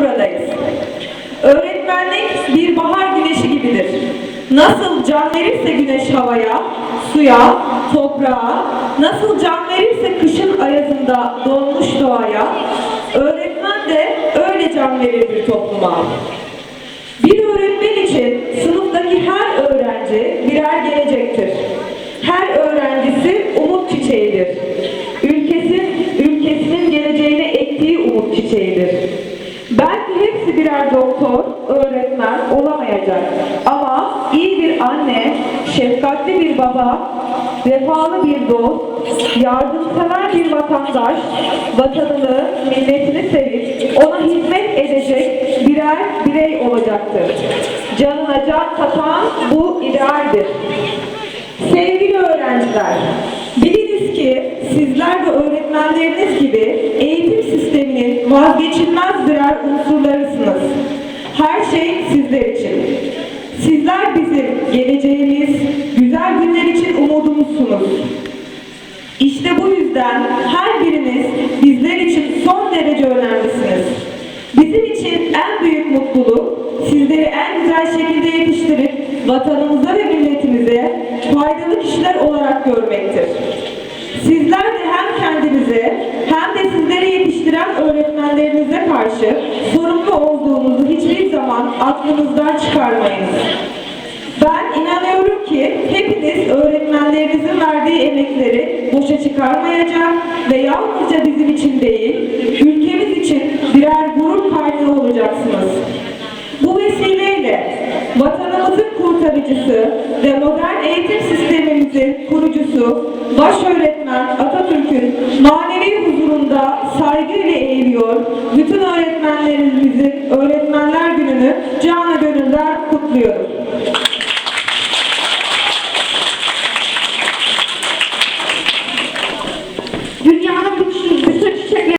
buradayız. Öğretmenlik bir bahar güneşi gibidir. Nasıl can verirse güneş havaya, suya, toprağa, nasıl can verirse kışın ayazında donmuş doğaya, öğretmen de öyle can verir bir topluma. Bir öğretmen için sınıftaki her öğrenci birer gelecektir. Her öğrencisi Belki hepsi birer doktor, öğretmen olamayacak. Ama iyi bir anne, şefkatli bir baba, vefalı bir dost, yardımsever bir vatandaş, vatanını, milletini sevip ona hizmet edecek birer birey olacaktır. Canına can katan bu idealdir. Sevgili öğrenciler, biliniz ki sizler de öğretmenleriniz gibi eğitim sisteminin vazgeçilmez birer unsurlarısınız. Her şey sizler için. Sizler bizim geleceğimiz, güzel günler için umudumuzsunuz. İşte bu yüzden her biriniz bizler için son derece önemlisiniz. Bizim için en büyük mutluluk sizleri en güzel şekilde yetiştirip vatanımıza ve milletimize faydalı kişiler olarak görmektir. Sizler de hem karşı sorumlu olduğunuzu hiçbir zaman aklınızdan çıkarmayınız. Ben inanıyorum ki hepiniz öğretmenlerinizin verdiği emekleri boşa çıkarmayacak ve yalnızca bizim için değil, ülkemiz için birer gurur kaynağı olacaksınız. Bu vesileyle vatanımızın kurtarıcısı ve modern eğitim sistemimizin kurucusu, baş öğretmen Atatürk'ün manevi Deus.